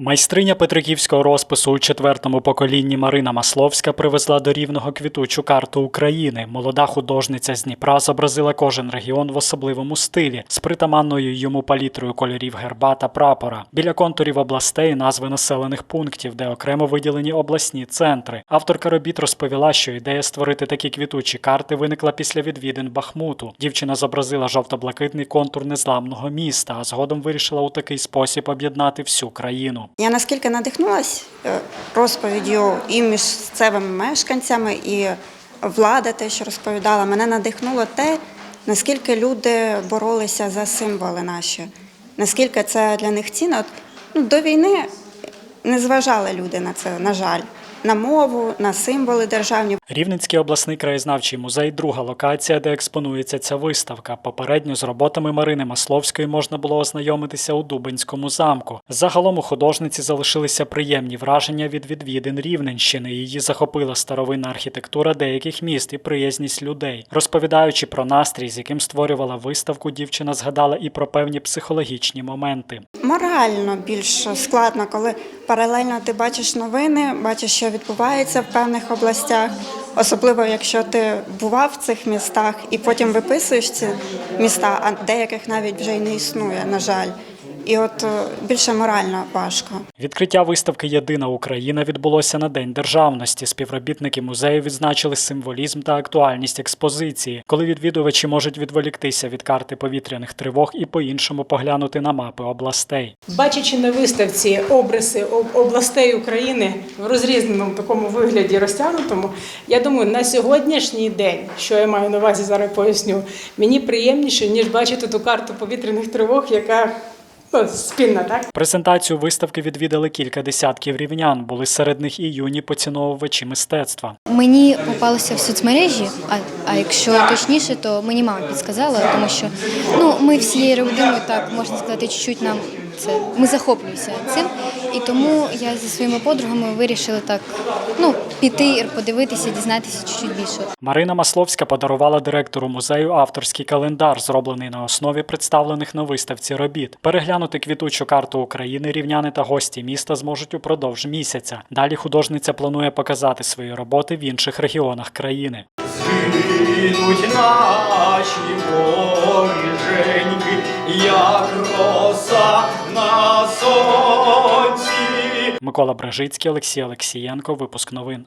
Майстриня петриківського розпису у четвертому поколінні Марина Масловська привезла до рівного квітучу карту України. Молода художниця з Дніпра зобразила кожен регіон в особливому стилі з притаманною йому палітрою кольорів герба та прапора. Біля контурів областей назви населених пунктів, де окремо виділені обласні центри. Авторка робіт розповіла, що ідея створити такі квітучі карти виникла після відвідин Бахмуту. Дівчина зобразила жовто-блакитний контур незламного міста, а згодом вирішила у такий спосіб об'єднати всю країну. Я наскільки надихнулась е, розповіддю і місцевими мешканцями, і влада, те, що розповідала, мене надихнуло те, наскільки люди боролися за символи наші, наскільки це для них цінно. Ну, до війни не зважали люди на це, на жаль, на мову, на символи державні. Рівненський обласний краєзнавчий музей друга локація, де експонується ця виставка. Попередньо з роботами Марини Масловської можна було ознайомитися у Дубинському замку. Загалом у художниці залишилися приємні враження від відвідин Рівненщини. Її захопила старовинна архітектура деяких міст і приязність людей. Розповідаючи про настрій, з яким створювала виставку, дівчина згадала і про певні психологічні моменти. Морально більш складно, коли паралельно ти бачиш новини, бачиш, що відбувається в певних областях, особливо якщо ти бував в цих містах і потім виписуєш ці міста, а деяких навіть вже й не існує, на жаль. І от е, більше морально важко. Відкриття виставки Єдина Україна відбулося на День державності. Співробітники музею відзначили символізм та актуальність експозиції, коли відвідувачі можуть відволіктися від карти повітряних тривог і по-іншому поглянути на мапи областей. Бачачи на виставці обриси областей України в розрізненому такому вигляді розтягнутому, я думаю, на сьогоднішній день, що я маю на увазі зараз поясню, мені приємніше, ніж бачити ту карту повітряних тривог, яка ну, спільна, так? Презентацію виставки відвідали кілька десятків рівнян. Були серед них і юні поціновувачі мистецтва. Мені попалося в соцмережі, а, а якщо точніше, то мені мама підсказала, тому що ну ми всією родиною так можна сказати, чуть-чуть нам це ми захоплюємося цим. І тому я зі своїми подругами вирішила так ну піти, подивитися, дізнатися чуть-чуть більше. Марина Масловська подарувала директору музею авторський календар, зроблений на основі представлених на виставці робіт. Переглянути квітучу карту України рівняни та гості міста зможуть упродовж місяця. Далі художниця планує показати свої роботи в інших регіонах країни. Згинуть наші воріженьки, як роса на сонці. Микола Бражицький, Олексій Олексієнко. Випуск новин.